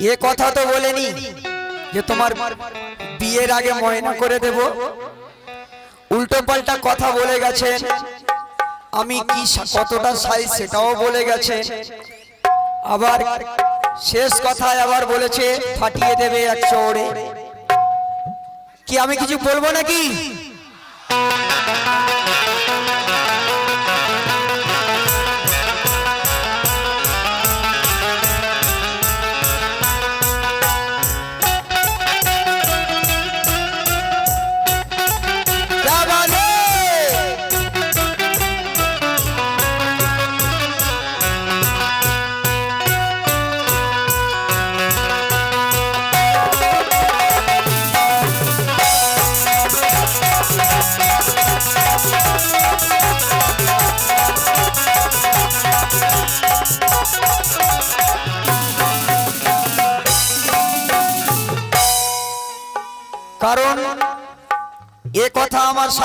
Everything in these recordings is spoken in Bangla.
এ কথা তো বলেনি যে তোমার বিয়ের আগে ময়না করে দেব। উল্টো পাল্টা কথা বলে গেছেন। আমি কি কতটা সাইজ সেটাও বলে গেছে। আবার শেষ কথায় আবার বলেছে, ফাটিয়ে দেবে এক চৌড়ে। কি আমি কিছু বলব নাকি?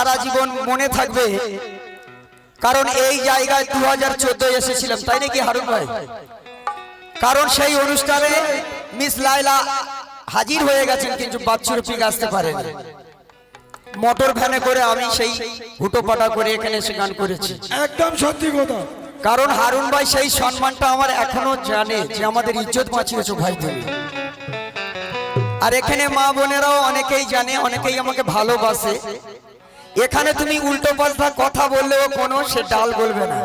সারা জীবন মনে থাকবে। কারণ এই জায়গায় দু হাজার চোদ্দ এসেছিলাম তাই নাকি হারুন ভাই? কারণ সেই অনুষ্ঠানে মিস লাইলা হাজির হয়ে গেছেন কিন্তু বাচ্চুর পিক আসতে পারেন। মোটর ভ্যানে করে আমি সেই হুটোপাটা করে এখানে এসে গান করেছি। একদম সত্যি কথা। কারণ হারুন ভাই সেই সম্মানটা আমার এখনও জানে যে আমাদের ইজ্জত বাঁচিয়েছো ভাই তুমি আর এখানে মা বোনেরাও অনেকেই জানে অনেকেই আমাকে ভালোবাসে। এখানে তুমি উল্টো পাল্টা কথা বললেও কোনো সে ডাল বলবে না।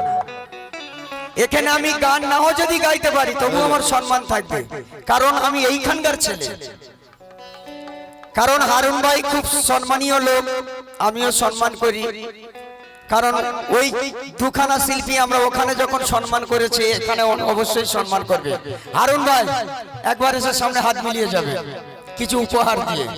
এখানে আমি গান নাও যদি গাইতে পারি, তবু আমার সম্মান থাকবে। কারণ আমি এইখানকার ছেলে। কারণ হারুন ভাই খুব সম্মানীয় লোক, আমিও সম্মান করি। কারণ ওই দুখানা শিল্পী আমরা ওখানে যখন সম্মান করেছি, এখানে অবশ্যই সম্মান করবে। হারুন ভাই, একবার এসে সামনে হাত মিলিয়ে যাবে, কিছু উপহার দিয়ে।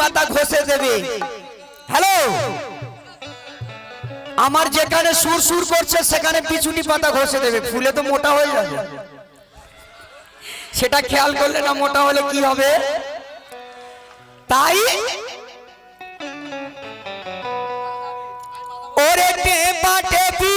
পাতা ঘষে দেবে। হ্যালো আমার যেখানে সুর সুর করছে, সেখানে বিচুটি পাতা ঘষে দেবে। ফুলে তো মোটা হয়ে যাবে। সেটা খেয়াল করলে না মোটা হলে কি হবে? তাই? ওরে টেপা টেপি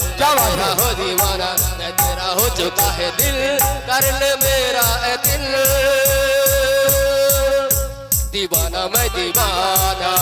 क्या बात तेरा है? हो दीवाना मैं तेरा हो चुका है दिल कर ले मेरा ए दिल दीवाना मैं दीवाना दीवाना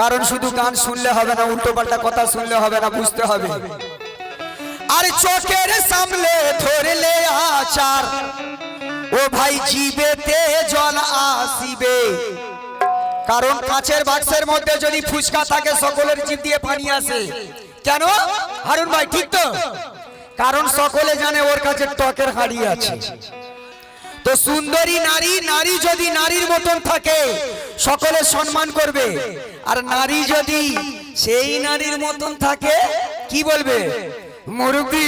কারণ শুধু গান শুনলে হবে না উল্টো পাল্টা কথা শুনলে হবে না, বুঝতে হবে। আর চোখের সামনে ধরলে আচার, ও ভাই জিবেতে জল আসিবে। কারণ কাছের বাক্সের মধ্যে যদি ফুচকা থাকে, সকলের জিভ দিয়ে পানি আসে। কেন? হারুন ভাই, ঠিক তো? কারণ সকলে জানে ওর কাছে টকের হাড়ি আছে। তো সুন্দরী নারী নারী যদি নারীর মতন থাকে, সকলে সম্মান করবে। আর নারী যদি সেই নারীর মতন থাকে, কি বলবে? মুরব্বী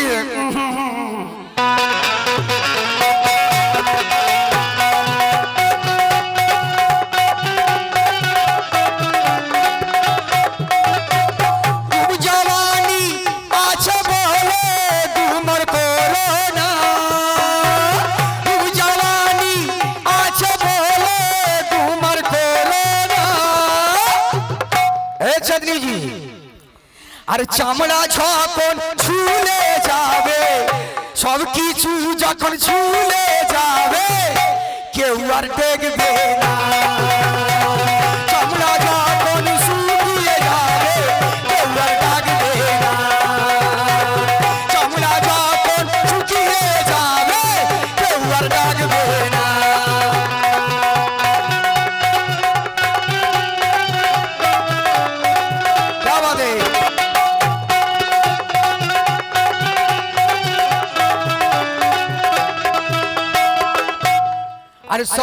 আর চামড়া যখন ছুলে যাবে সব কিছু যখন ছুলে যাবে কেউ আর দেখবে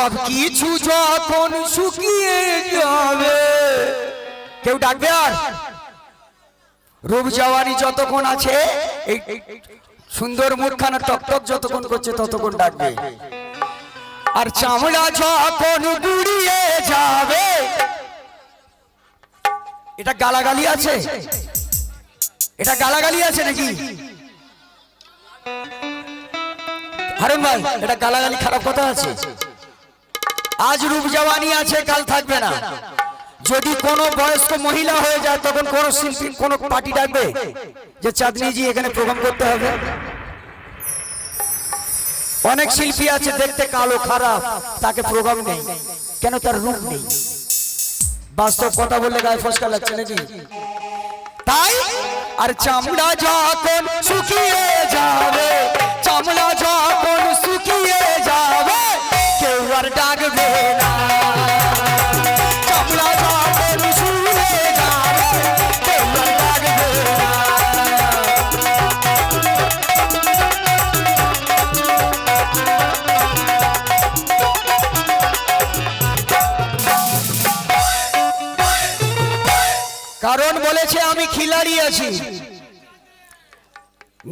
সব কিছু যখন শুকিয়ে যাবে, কেউ ডাকবে আর? রূপ জওয়ানি যতক্ষণ আছে সুন্দর মুখখানা টকটক যতক্ষণ করছে, ততক্ষণ ডাকবে। আর চামড়া যখন গুড়িয়ে যাবে, এটা গালাগালি আছে? এটা গালাগালি আছে নাকি? হারুন ভাই, এটা গালাগালি খারাপ কথা আছে? আজ রূপ জওয়ানি আছে, কাল থাকবে না। যদি কোনো বয়স্ক মহিলা হয়ে যায়, তখন কোন শিল্পী, কোন পার্টি ডাকবে যে, চাঁদনিজি, এখানে প্রোগ্রাম করতে হবে। অনেক শিল্পী আছে, দেখতে কালো, খারাপ, তাকে প্রোগ্রাম নেই। কেন তার রূপ নেই? বাস্তব কথা বললে গায়ে ফসকা লাগছে নাকি? তাই, আর চামড়া যখন শুকিয়ে যাবে, চামড়া যখন খিলাড়ি আছি।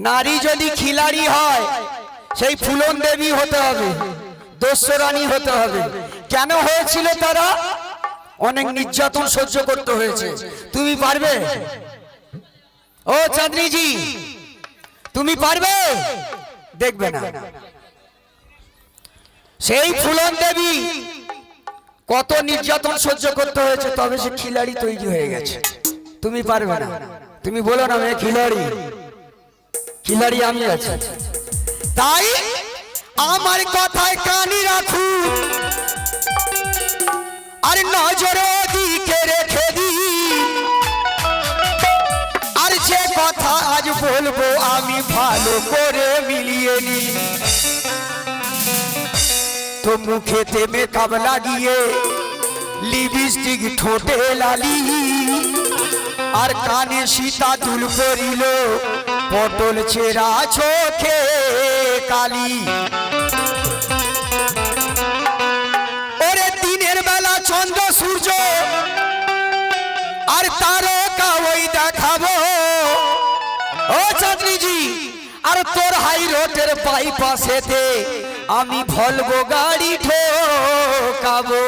নারী যদি খিলাড়ি হয়, সেই ফুলন দেবী হতে হবে, দস্যরানী হতে হবে। কেন হয়েছিল তারা? অনেক নির্যাতন সহ্য করতে হয়েছে। তুমি পারবে? ও চাঁদনিজি, তুমি পারবে? দেখবে না। সেই ফুলন দেবী কত নির্যাতন সহ্য করতে হয়েছে, তবে সে খিলাড়ি তৈরি হয়ে গেছে। তুমি পারবে না। তুমি বলো না মেয়ে খিলাড়ি। খিলাড়ি আমি আছি। তাই আমার কথায় কানি রাখু। আর নজর দিকে রেখে দি। আর যে কথা আজ বলব, আমি ভালো করে মিলিয়ে নি তো মুখেতে মেকআপ লাগিয়ে লিপস্টিক ঠোঁটে লালি আর কানে সীতা দুল পরিল, পটল ছেঁড়া চোখে কালি। ওরে দিনের বেলা চন্দ্র সূর্য, আর তারকা ওই দেখাবো। ও চাঁদনিজি আর তোর হাই রোডের বাইপাসেতে আমি ভলবো গাড়ি ঠোকাবো।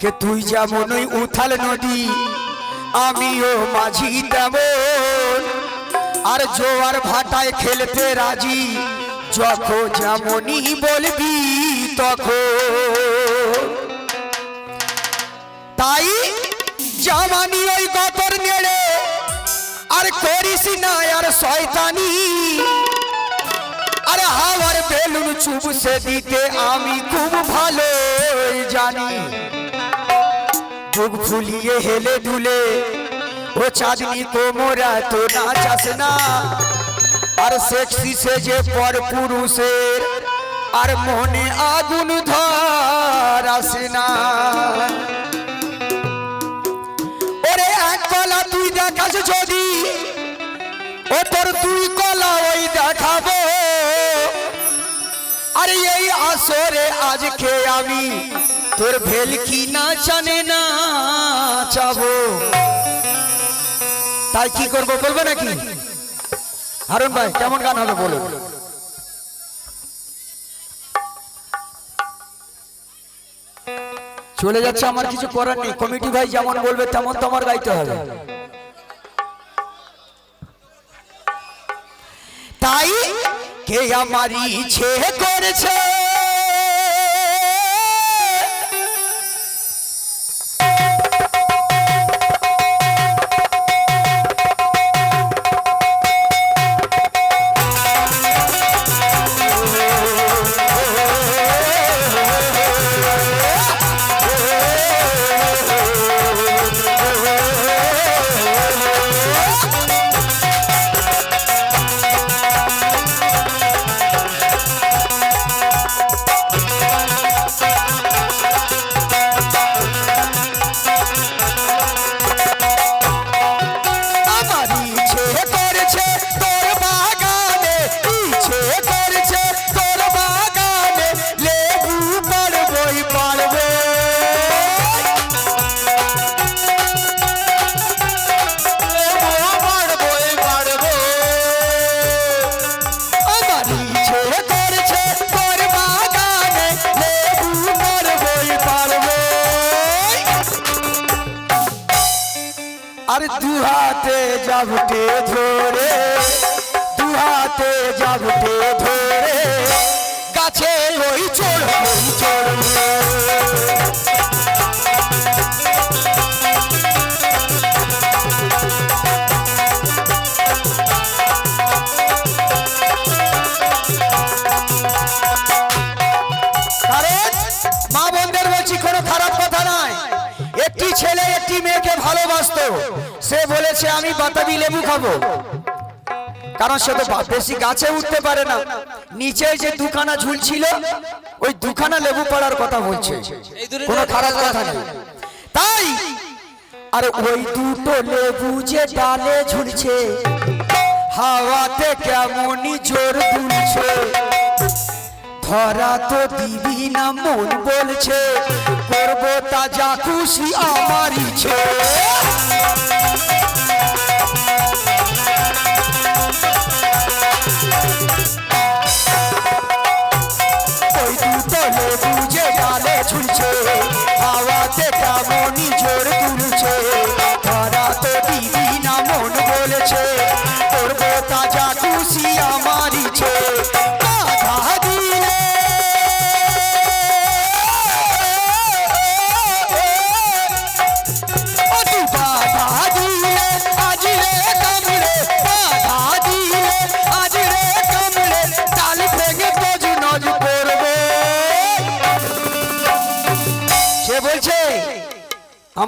কে তুই যেমন ওই উথাল নদী, আমিও মাঝি তেমন। আর জোয়ার ভাটায় খেলতে রাজি, যখন যেমনই বলবি তখন। তাই জামানি ওই গতর নেড়ে, আর করিস না আর শয়তানি। আর হাওয়ার বেলুন চুবসে দিতে আমি খুব ভালো জানি। বুক ফুলিয়ে হেলে দুলে ও চাঁদনি কোমরা তো নাচাস না। আর সেক্সি সেজে পর পুরুষের আর মনে আগুন ধর আসে না। ওরে এক কলা তুই দেখাস যদি, ও তোর দুই কলা ওই দেখাবো। আরে এই আসরে আজকে আমি তোর ভেলকি না জানে না চাবো তাই কি করব, বলব নাকি? হারুন ভাই, কেমন গান হবে বলুন। চলে যাচ্ছে, আমার কিছু করার নেই। কমিটি ভাই যেমন বলবে, তেমন তোমার গাইতে হবে। তাই কে আমার ইচ্ছে করেছে? যাবটে ধরে, দু হাতে যাবটে ধরে গাছে ওই কথা নয়। একটি ছেলে একটি মেয়েকে ভালোবাসতো। সে বলেছে আমি বাতাবি লেবু খাব। কারণ সে তো বেশি গাছে উঠতে পারে না। নিচে যে দুখানা ঝুলছিল ওই দুখানা লেবু পড়ার কথা বলছে। কোনো খারাপ কথা নেই। তাই আর ওই দুটো লেবু যে ডালে ঝুলছে হাওয়াতে কেমনই জোর দুলছে। ধরা তো দিবি না মন বলছে। করব তাজা খুশি আমার ইচ্ছে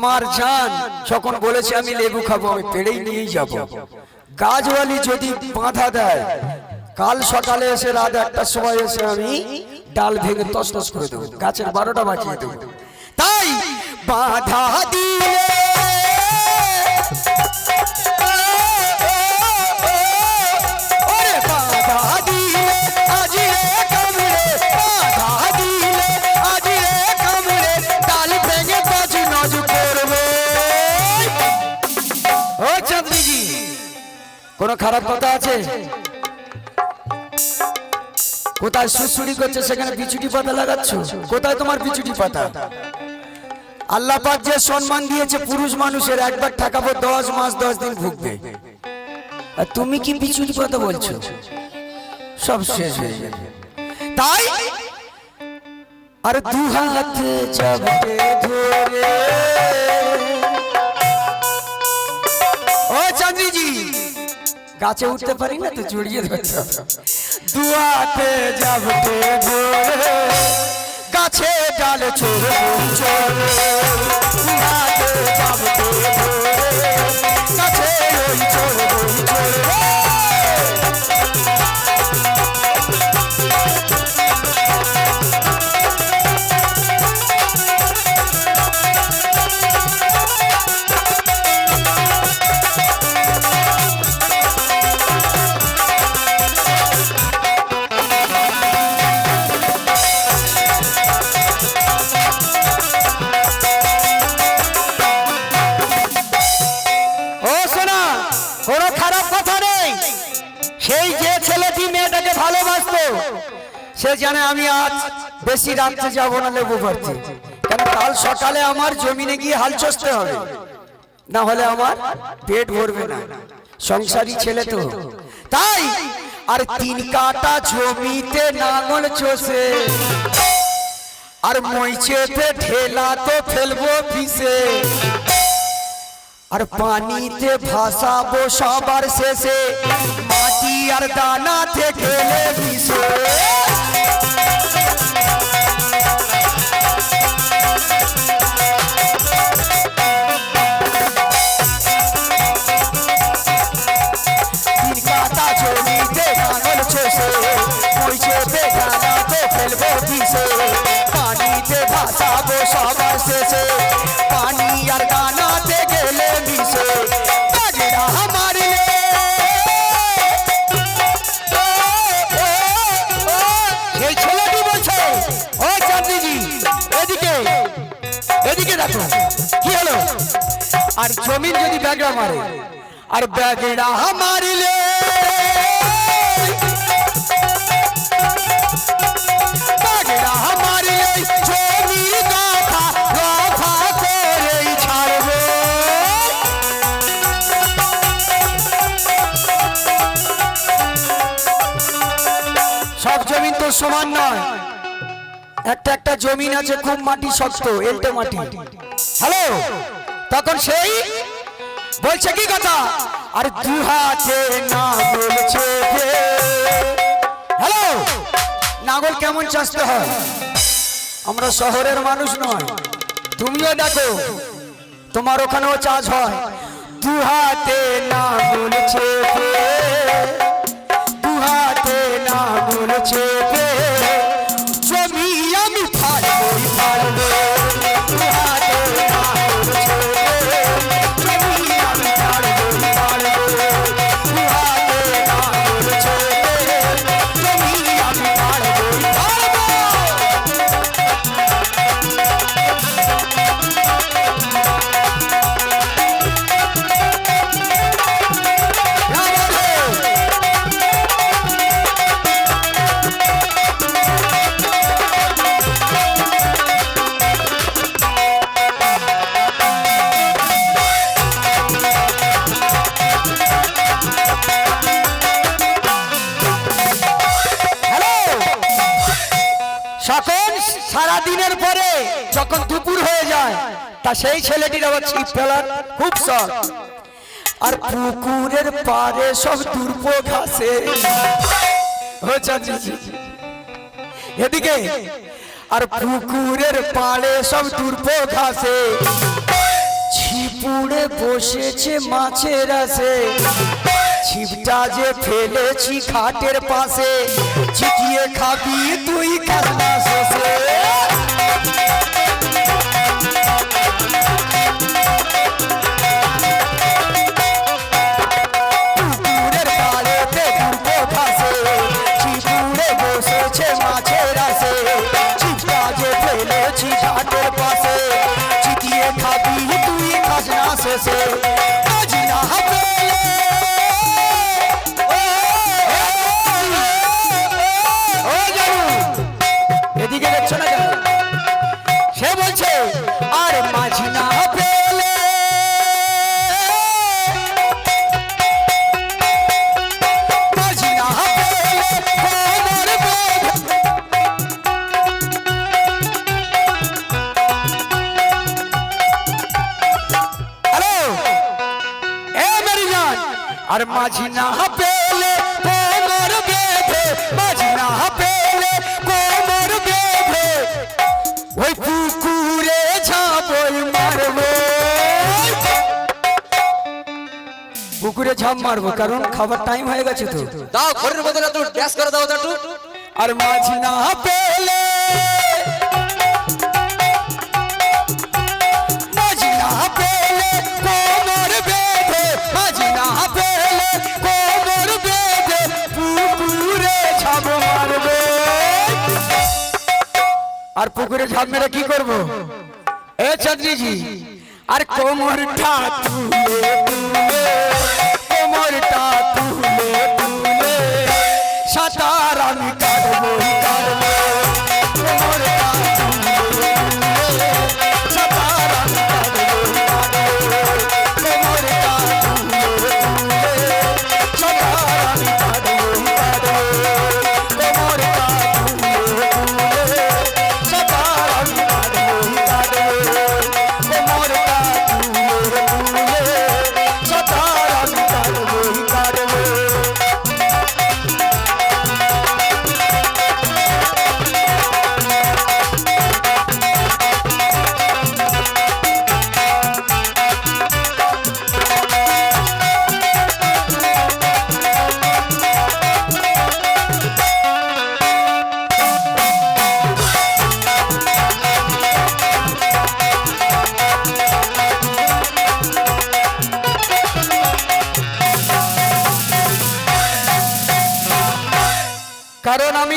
আমার জান, যখন বলেছে আমি লেবু খাব, আমি পেড়েই নিয়েই যাব। গাছওয়ালি যদি বাঁধা দেয়, কাল সকালে এসে রাত একটার সময় এসে আমি ডাল ভেঙে তস করে দেবো, গাছের বারোটা বাঁচিয়ে দেবো। তাই বাধা দিলে কোনো খারাপ কথা আছে? কোথায় সুসুড়ি করছে, সেখানে বিচুটি পাতা লাগাচ্ছ? কোথায় তোমার বিচুটি পাতা? আল্লাহ পাক যে সম্মান দিয়েছে পুরুষ মানুষের, একবার ঠাকাবো দশ মাস, দশ দিন ভুগবে। আর তুমি কি বিচুটি পাতা বলছো? সব শেষ হয়ে যাবে। তাই? আর দু হাতে ধরে গাছে উঠতে পারি না তো জড়িয়ে ধরতে। দুয়াতে যাব ধরে গাছে ডাল চড়ে দুয়াতে যাব ধরে গাছে ওই বই চোর সে জানে আমি আজ বেশি রাত্রে যাব না লেবু পারতে কেন কাল সকালে আমার জমিনে গিয়ে হাল চষতে হবে? না হলে আমার পেট ভরবে না। সংসারী ছেলে তো। তাই আর তিন কাটা জমিতে নাঙল চষে, আর মইচেতে ঠেলা তো ফেলব পিসে আর পানিতে ভাসাবো সবার শেষে। মাটি আর দানা শেষে পানি আর দানাতে গেলে মিশে আমার এদিকে দেখো, কি হলো? আর জমিন যদি ব্যাগরা মারে, আর ব্যাগেরা মারিলে সমান নয়। একটা একটা জমিন আছে, খুব মাটি শক্ত, এলটে মাটি। হ্যালো? তখন সেই বলছে কি কথা? আর দু হাতে না বলছে হ্যালো? নাগল কেমন চাষতে হয়? আমরা শহরের মানুষ নয়। তুমিও দেখো, তোমার ওখানেও চাষ হয়। দু হাতে না বলছে দু হাতে না বলছে সকল সারা দিনের পরে যখন দুপুর হয়ে যায়, তা সেই ছেলেটির আবার ছিপ ফেলার খুব শখ। আর পুকুরের পারে সব দুর্ব ঘাসে এদিকে, আর পুকুরের পাড়ে সব দুর্ব ঘাসে ছিপুড়ে বসেছে মাছের আছে ছিপটা যে ফেলেছি খাটের পাশে ছিটিয়ে খাবি তুই কান্না শেষে। পুকুরে ঝাঁপ মারবো কারণ খাবার টাইম হয়ে গেছে তো। দাও ঘরের বদলে একটু ড্যাশ করে দাও একটু আর মাঝি না পেলে মাঝি না পেলে কোমর বেঁধে মাঝি না পেলে কোমর বেঁধে পুকুরে ঝাঁপ মারবে। আর পুকুরে ঝাঁপ মেরে কি করব? এ চন্দ্রজি আর কোমরটা তুলে তুলে।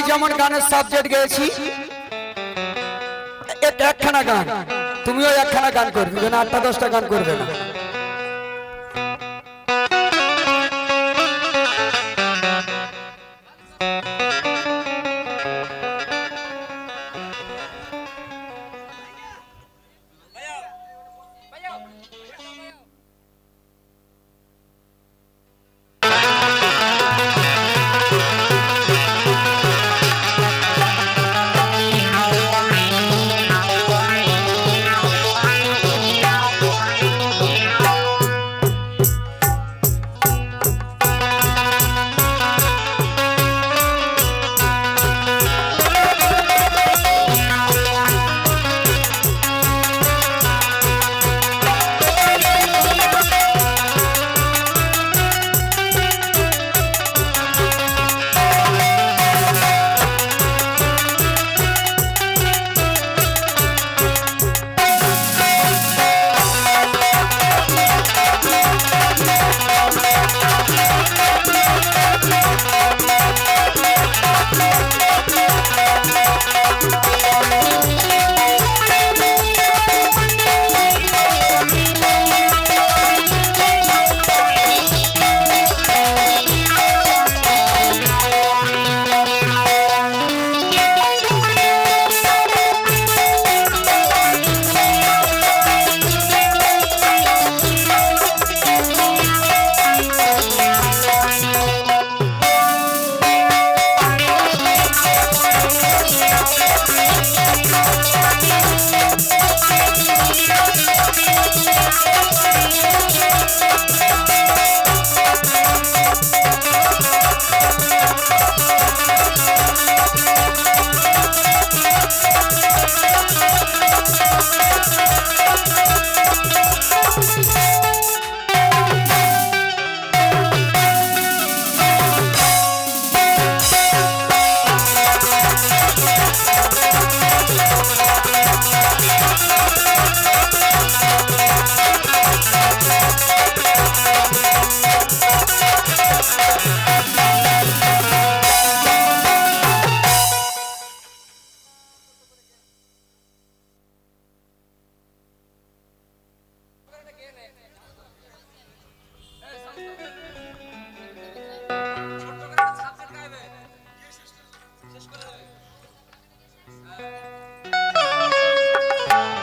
যেমন গানের সাবজেক্ট গেয়েছি একখানা গান। তুমিও একখানা গান করবে আটটা দশটা গান করবে না।